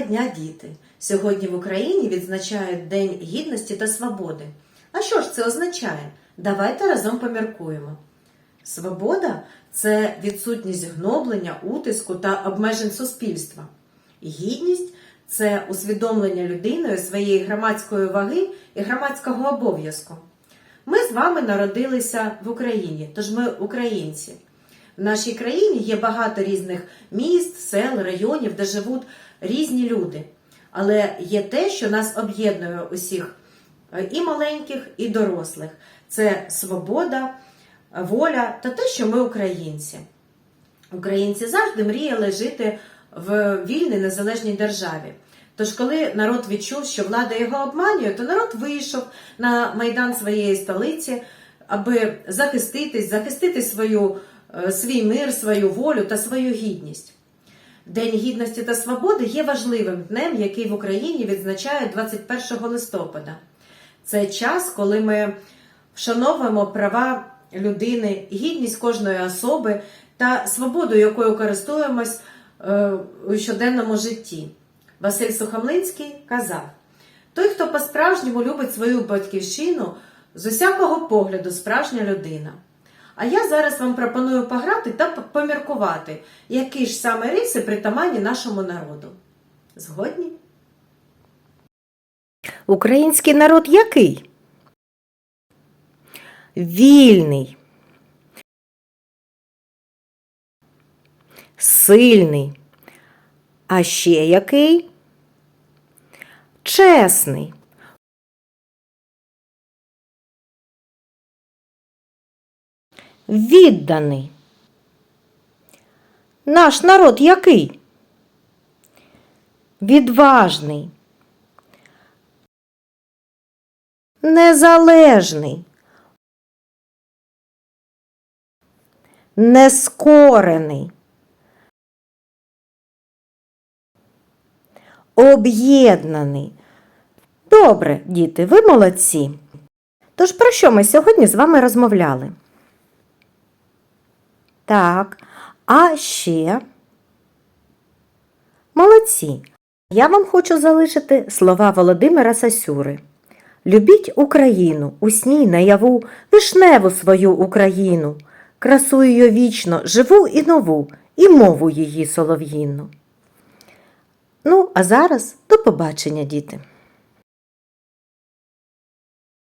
Дня, діти! Сьогодні в Україні відзначають День гідності та свободи. А що ж це означає? Давайте разом поміркуємо. Свобода це відсутність гноблення, утиску та обмежень суспільства. Гідність це усвідомлення людиною своєї громадської ваги і громадського обов'язку. Ми з вами народилися в Україні, тож ми українці. В нашій країні є багато різних міст, сел, районів, де живуть різні люди. Але є те, що нас об'єднує усіх е, і маленьких, і дорослих. Це свобода, воля та те, що ми українці. Українці завжди мріяли жити в вільній незалежній державі. Тож, коли народ відчув, що влада його обманює, то народ вийшов на майдан своєї столиці, аби захиститись, захистити свою, свій мир, свою волю та свою гідність. День гідності та свободи є важливим днем, який в Україні відзначають 21 листопада. Це час, коли ми вшановуємо права людини, гідність кожної особи та свободу, якою користуємось е, у щоденному житті. Василь Сухомлинський казав: той, хто по-справжньому любить свою батьківщину, з усякого погляду справжня людина. А я зараз вам пропоную пограти та поміркувати, які ж саме риси притаманні нашому народу. Згодні? Український народ який? Вільний. Сильний. А ще який? Чесний. Відданий. Наш народ який? Відважний. Незалежний. Нескорений. Об'єднаний. Добре, діти, ви молодці. Тож про що ми сьогодні з вами розмовляли? Так, а ще молодці. Я вам хочу залишити слова Володимира Сасюри. Любіть Україну, усній наяву, вишневу свою Україну, красу її вічно, живу і нову, і мову її солов'їну. Ну, а зараз до побачення, діти!